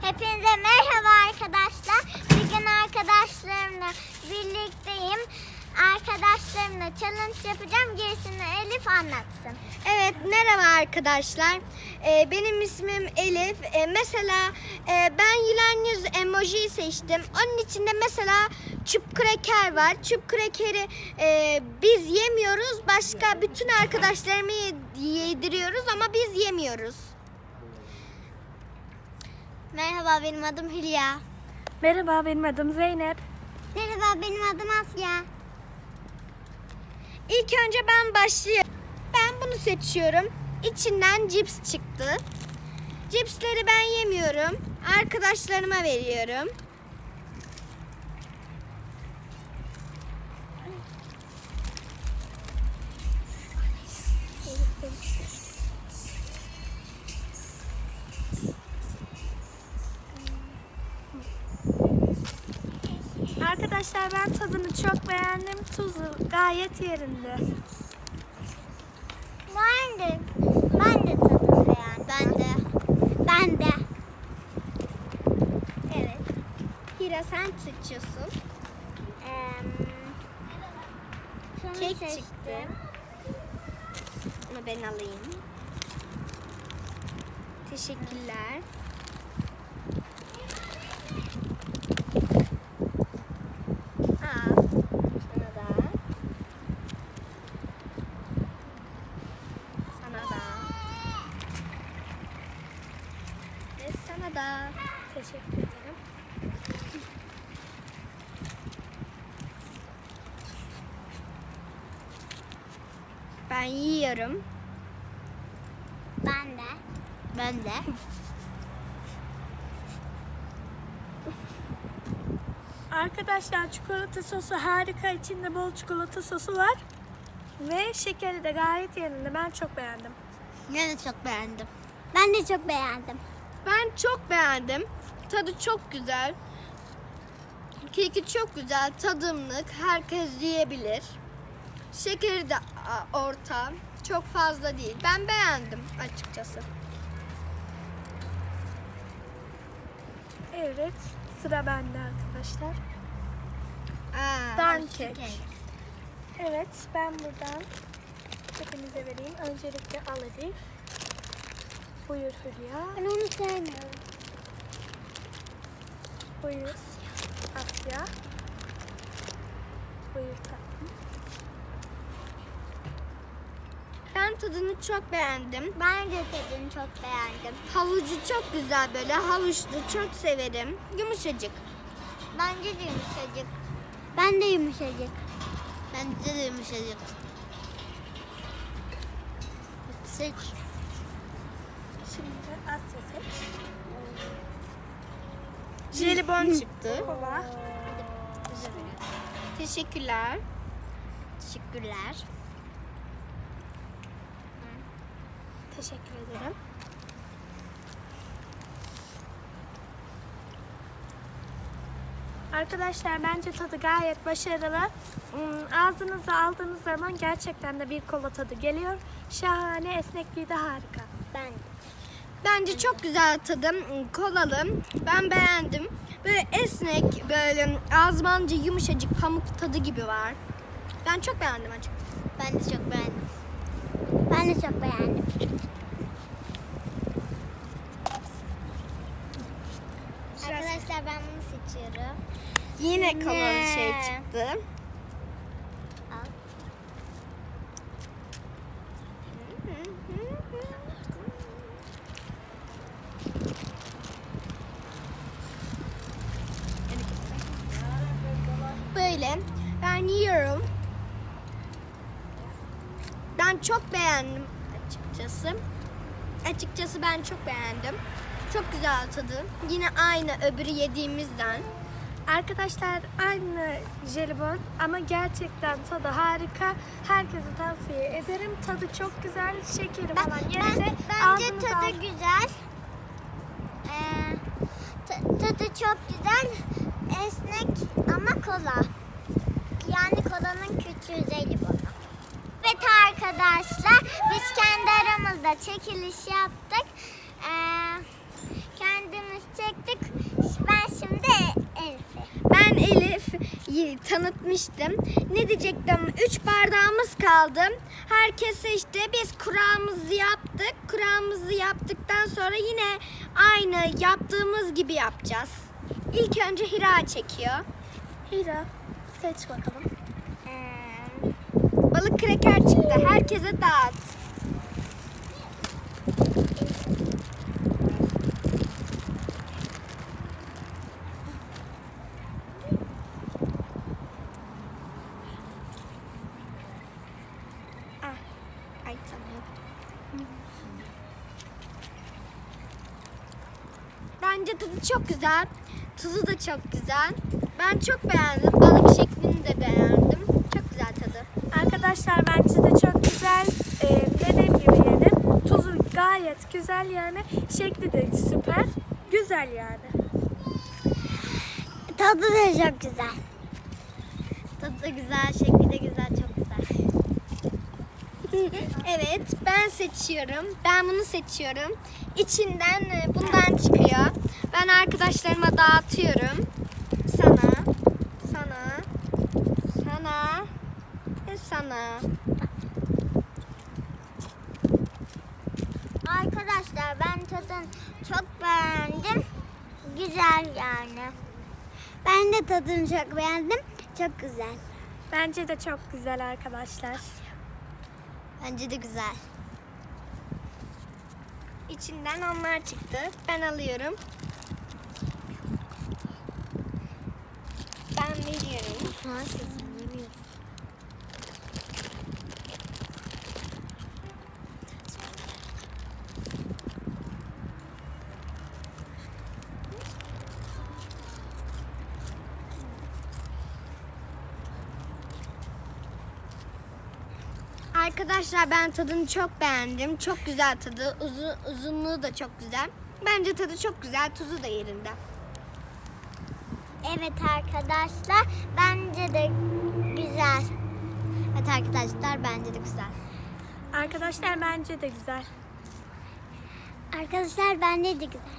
Hepinize merhaba arkadaşlar. Bugün arkadaşlarımla birlikteyim. Arkadaşlarımla challenge yapacağım. Gerisini Elif anlatsın. Evet merhaba arkadaşlar. Ee, benim ismim Elif. Ee, mesela e, ben yılan yüz emojiyi seçtim. Onun içinde mesela çüp kreker var. Çüp krekeri e, biz yemiyoruz. Başka bütün arkadaşlarımı ye- yediriyoruz ama biz yemiyoruz. Merhaba benim adım Hülya. Merhaba benim adım Zeynep. Merhaba benim adım Asya. İlk önce ben başlıyorum. Ben bunu seçiyorum. İçinden cips çıktı. Cipsleri ben yemiyorum. Arkadaşlarıma veriyorum. Arkadaşlar ben tadını çok beğendim. Tuzu gayet yerinde. Ben de, ben de tadım beğendim. Ben de. Ben de. Evet. Hira sen seçiyorsun. Şunu Kek seçtim. çıktı. Bunu ben alayım. Teşekkürler. Al. Sana da. Sana da. Ve sana da. Teşekkür ederim. Ben yiyorum. Ben de. Ben de. Arkadaşlar çikolata sosu harika. İçinde bol çikolata sosu var. Ve şekeri de gayet yerinde. Ben çok beğendim. Ben de çok beğendim. Ben de çok beğendim. Ben çok beğendim. Tadı çok güzel. Keki çok güzel, tadımlık. Herkes yiyebilir. Şekeri de orta. Çok fazla değil. Ben beğendim açıkçası. Evet. Sıra bende arkadaşlar. Aa, Dan şu kek. Evet ben buradan hepinize vereyim. Öncelikle al Elif. Buyur Hülya. Ben onu sevmiyorum. Buyur Asya. Buyur tatlım. Ben tadını çok beğendim. Ben de tadını çok beğendim. Havucu çok güzel böyle. Havuçlu çok severim. Yumuşacık. Bence de yumuşacık. Ben de yumuşacık. Bence de yumuşacık. Seç. Şimdi Asya seç. Jelibon çıktı. Kola. Teşekkürler. Teşekkürler. Teşekkür ederim. Arkadaşlar bence tadı gayet başarılı. Hmm, Ağzınıza aldığınız zaman gerçekten de bir kola tadı geliyor. Şahane, esnekliği de harika. Ben Bence çok güzel tadım. Kolalı. Ben beğendim. Böyle esnek, böyle ağzımanca yumuşacık pamuk tadı gibi var. Ben çok beğendim açıkçası. Ben de çok beğendim. Ben de çok beğendim. Arkadaşlar ben seçiyorum. Yine kolalı Ne? şey çıktı. Böyle ben yiyorum. Ben çok beğendim açıkçası. Açıkçası ben çok beğendim. Çok güzel tadı. Yine aynı öbürü yediğimizden. Arkadaşlar aynı jelibon ama gerçekten tadı harika. Herkese tavsiye ederim. Tadı çok güzel. Şekeri Ben, falan ben- yerinde. bence tadı al- güzel. Ee, ta- tadı çok güzel. Esnek ama kola. Yani kolanın küçüğü jelibonu. Evet arkadaşlar biz kendi aramızda çekiliş yaptık. Ee. Ben şimdi Elif. Ben Elif'i tanıtmıştım. Ne diyecektim? Üç bardağımız kaldı. Herkes işte biz kuramızı yaptık. Kuramızı yaptıktan sonra yine aynı yaptığımız gibi yapacağız. İlk önce Hira çekiyor. Hira seç bakalım. Hmm. Balık kreker çıktı. Herkese dağıt. Bence tadı çok güzel. Tuzu da çok güzel. Ben çok beğendim. Balık şeklini de beğendim. Çok güzel tadı. Arkadaşlar bence de çok güzel. Ee, dediğim gibi yani tuzu gayet güzel yani. Şekli de süper. Güzel yani. Tadı da çok güzel. Tadı da güzel, şekli de güzel, çok güzel. evet, ben seçiyorum. Ben bunu seçiyorum. İçinden e, bundan çıkıyor. Ben arkadaşlarıma dağıtıyorum. Sana, sana, sana ve sana. Arkadaşlar ben tadını çok beğendim. Güzel yani. Ben de tadını çok beğendim. Çok güzel. Bence de çok güzel arkadaşlar. Bence de güzel. İçinden onlar çıktı. Ben alıyorum. Arkadaşlar ben tadını çok beğendim. Çok güzel tadı. Uzun, uzunluğu da çok güzel. Bence tadı çok güzel. Tuzu da yerinde. Evet arkadaşlar bence de güzel. Evet arkadaşlar bence de güzel. Arkadaşlar bence de güzel. Arkadaşlar bence de güzel.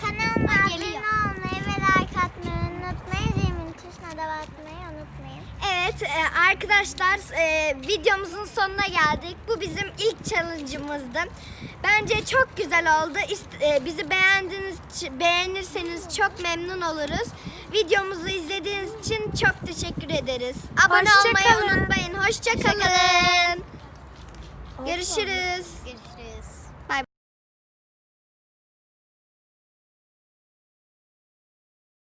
Kanalıma Geliyor. abone olmayı ve like atmayı unutmayın. Zilin tuşuna da basmayı unutmayın. Evet e, arkadaşlar e, videomuzun sonuna geldik. Bu bizim ilk challenge'ımızdı. Bence çok güzel oldu. E, bizi beğendiğiniz beğenirseniz çok memnun oluruz. Videomuzu izlediğiniz için çok teşekkür ederiz. Abone Hoşça olmayı kalın. unutmayın. Hoşça kalın. Görüşürüz. Görüşürüz.